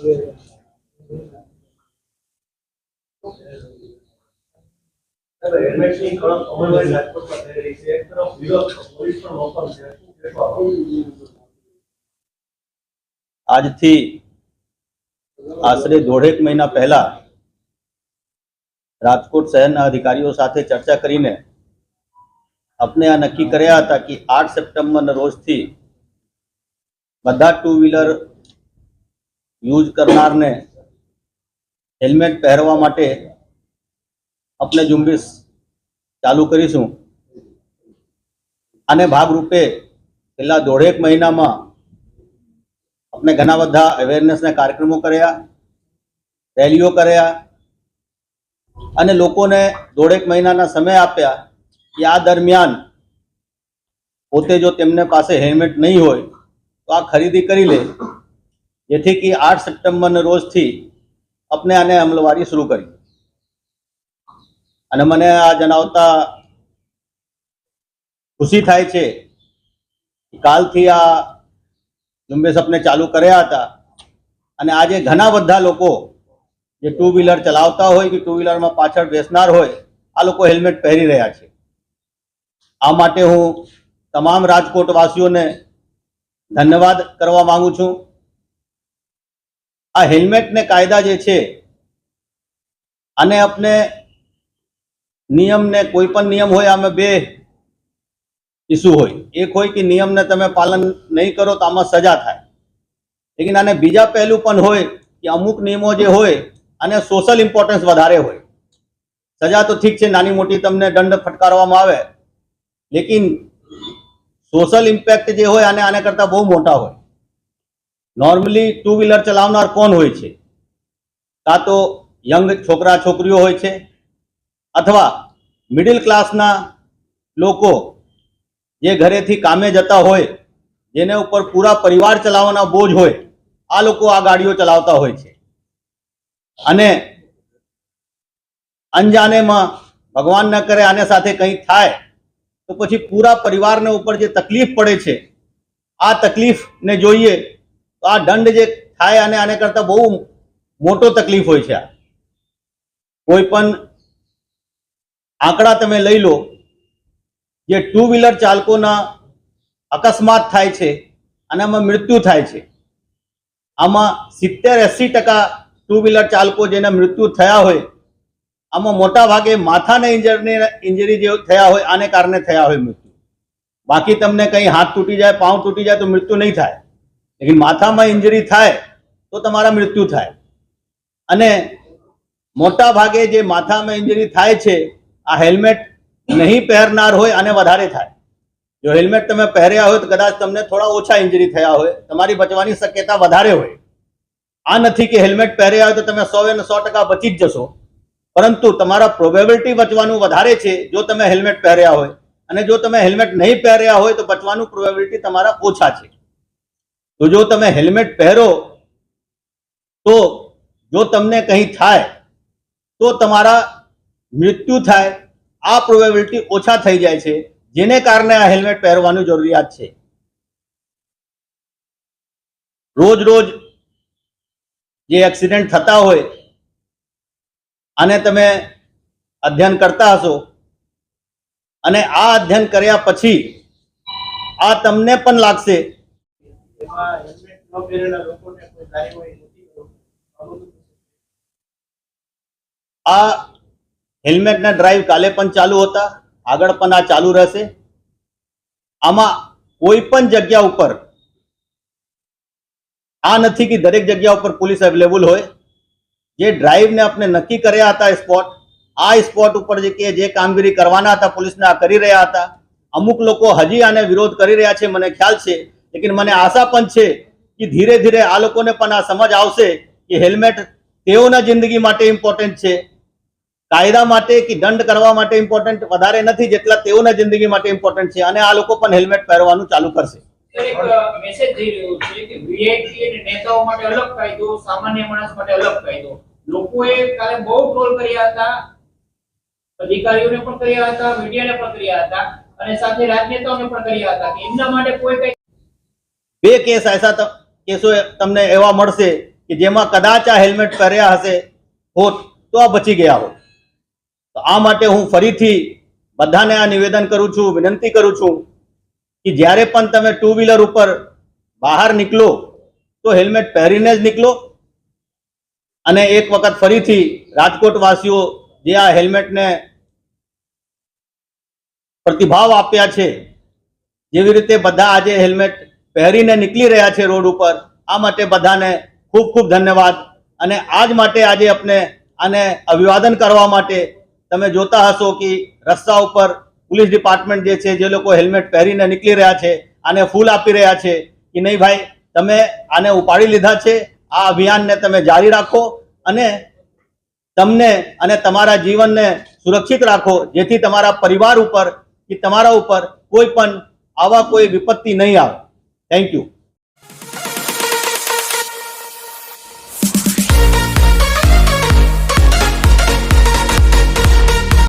आज थी आश्रे दौड़े महीना पहला राजकोट शहर अधिकारी चर्चा कर अपने आ नक्की कर आठ सप्टेम्बर रोज थी बदा टू व्हीलर યુઝ કરનારને હેલ્મેટ પહેરવા માટે આપણે ઝુંબેશ ચાલુ કરીશું. આને ભાગરૂપે છેલ્લા દોઢેક મહિનામાં આપણે ઘણા બધા અવેરનેસના કાર્યક્રમો કર્યા, રેલીઓ કર્યા અને લોકોને દોઢેક મહિનાના સમય આપ્યા કે આ દરમિયાન પોતે જો તેમને પાસે હેલ્મેટ નહીં હોય તો આ ખરીદી કરી લે. જેથી કે આઠ સપ્ટેમ્બરના રોજથી આપણે આને અમલવારી શરૂ કરી. અને મને આ જણાવતા ખુશી થાય છે કાલથી આ ઝુંબેશ આપણે ચાલુ કર્યા હતા. અને આજે ઘણા બધા લોકો જે ટુ વ્હીલર ચલાવતા હોય કે ટુ વ્હીલરમાં પાછળ બેસનાર હોય, આ લોકો હેલ્મેટ પહેરી રહ્યા છે. આ માટે હું તમામ રાજકોટ વાસીઓને ધન્યવાદ કરવા માગું છું. આ હેલ્મેટને કાયદા જે છે, આને આપણે નિયમને કોઈ પણ નિયમ હોય, આમાં બે ઇસ્યુ હોય. એક હોય કે નિયમને તમે પાલન નહીં કરો તો આમાં સજા થાય. લેકિન આને બીજા પહેલું પણ હોય કે અમુક નિયમો જે હોય અને સોશિયલ ઇમ્પોર્ટન્સ વધારે હોય. સજા તો ઠીક છે, નાની મોટી તમને દંડ ફટકારવામાં આવે. લેકિન સોશિયલ ઇમ્પેક્ટ જે હોય, આને આને કરતાં બહુ મોટા હોય. નોર્મલી ટુ વ્હીલર ચલાવનાર કોણ હોય છે? કાં તો યંગ છોકરા છોકરીઓ હોય છે, અથવા મિડિલ ક્લાસના લોકો જે ઘરેથી કામે જતા હોય, જેને ઉપર પૂરા પરિવાર ચલાવવાના બોજ હોય, આ લોકો આ ગાડીઓ ચલાવતા હોય છે. અને અંજાનેમાં ભગવાન ન કરે આને સાથે કંઈ થાય, તો પછી પૂરા પરિવારને ઉપર જે તકલીફ પડે છે, આ તકલીફને જોઈએ તો આ દંડ જે થાય અને આને કરતાં બહુ મોટો તકલીફ હોય છે આ. કોઈ પણ આંકડા તમે લઈ લો, જે ટુ વ્હીલર ચાલકોના અકસ્માત થાય છે, અને આમાં મૃત્યુ થાય છે. આમાં સિત્તેર એંસી ટકા ટુ વ્હીલર ચાલકો જેના મૃત્યુ થયા હોય, આમાં મોટા ભાગે માથાને ઇન્જરી ઇન્જરી જે થયા હોય, આને કારણે થયા હોય મૃત્યુ. બાકી તમને કંઈ હાથ તૂટી જાય, પાઉં તૂટી જાય તો મૃત્યુ નહીં થાય. લેકિન માથામાં ઇન્જરી થાય તો તમારા મૃત્યુ થાય. અને મોટા ભાગે જે માથામાં ઇન્જરી થાય છે, આ હેલ્મેટ નહીં પહેરનાર હોય અને વધારે થાય. જો હેલ્મેટ તમે પહેર્યા હોય તો કદાચ તમને થોડા ઓછા ઇન્જરી થયા હોય, તમારી બચવાની શક્યતા વધારે હોય. આ નથી કે હેલ્મેટ પહેર્યા હોય તો તમે સો ને સો ટકા બચી જ જશો. પરંતુ તમારા પ્રોબેબિલિટી બચવાનું વધારે છે, જો તમે હેલ્મેટ પહેર્યા હોય. અને જો તમે હેલ્મેટ નહીં પહેર્યા હોય તો બચવાનું પ્રોબેબિલિટી તમારા ઓછા છે. તો જો તમે હેલ્મેટ પહેરો, તો જો તમને કંઈ થાય, તો તમારા મૃત્યુ થાય, આ પ્રોબેબિલિટી ઓછા થઈ જાય છે, જેને કારણે આ હેલ્મેટ પહેરવાની જરૂરિયાત છે. રોજ રોજ જે એક્સિડન્ટ થતા હોય, આને તમે અધ્યયન કરતા હશો, અને આ અધ્યયન કર્યા પછી આ તમને પણ લાગશે એમાં હેલ્મેટ ન આ ડ્રાઈવ કાલે પણ ચાલુ હતા, આગળ પણ આ ચાલુ રહેશે. આમાં કોઈ પણ જગ્યા ઉપર, આ નથી કે દરેક જગ્યા ઉપર પોલીસ અવેલેબલ હોય. જે ડ્રાઈવને આપણે નક્કી કર્યા હતા સ્પોટ આ સ્પોટ ઉપર જે કે, જે કામગીરી કરવાના હતા, પોલીસને આ કરી રહ્યા હતા. અમુક લોકો હજી આને વિરોધ કરી રહ્યા છે, મને ખ્યાલ છે. લેકિન મને આશા પણ છે કે ધીરે ધીરે આ લોકોને પણ આ સમજ આવશે કે હેલ્મેટ તેઓના જિંદગી માટે ઇમ્પોર્ટન્ટ છે કાયદા માટે કે દંડ કરવા માટે ઇમ્પોર્ટન્ટ વધારે નથી જેટલા તેઓના જિંદગી માટે ઇમ્પોર્ટન્ટ છે અને આ લોકો પણ હેલ્મેટ પહેરવાનું ચાલુ કરશે લોકોએ બહુ ટ્રોલ કર્યા હતા, અધિકારીઓને પણ કર્યા હતા, મીડિયાને પણ કર્યા હતા અને સાથે રાજનેતાઓને પણ કર્યા હતા. એમના માટે કઈ બે કેસ એસા કેસો તમને એવા મળશે કે જેમાં કદાચ આ હેલ્મેટ પહેર્યા હશે, હોત તો આ બચી ગયા હોત. તો આ માટે હું ફરીથી બધાને આ નિવેદન કરું છું, વિનંતી કરું છું કે જ્યારે પણ તમે ટુ વ્હીલર ઉપર બહાર નીકળો, તો હેલ્મેટ પહેરીને જ નીકળો. અને એક વખત ફરીથી રાજકોટ વાસીઓ જે આ હેલ્મેટને પ્રતિભાવ આપ્યા છે, જેવી રીતે બધા આજે હેલ્મેટ પહેરીને નીકળી રહ્યા છે રોડ ઉપર. આ માટે બધાને ખૂબ ખૂબ ધન્યવાદ. અને આજ માટે આજે આપણે આને અભિવાદન કરવા માટે તમે જોતા હશો કે રસ્તા ઉપર પોલીસ ડિપાર્ટમેન્ટ જે છે, જે લોકો હેલ્મેટ પહેરીને નીકળી રહ્યા છે, આને ફૂલ આપી રહ્યા છે કે નહીં ભાઈ, તમે આને ઉપાડી લીધા છે, આ અભિયાનને તમે જારી રાખો અને તમને અને તમારા જીવનને સુરક્ષિત રાખો, જેથી તમારા પરિવાર ઉપર કે તમારા ઉપર કોઈ પણ આવા કોઈ વિપત્તિ નહીં આવે. Thank you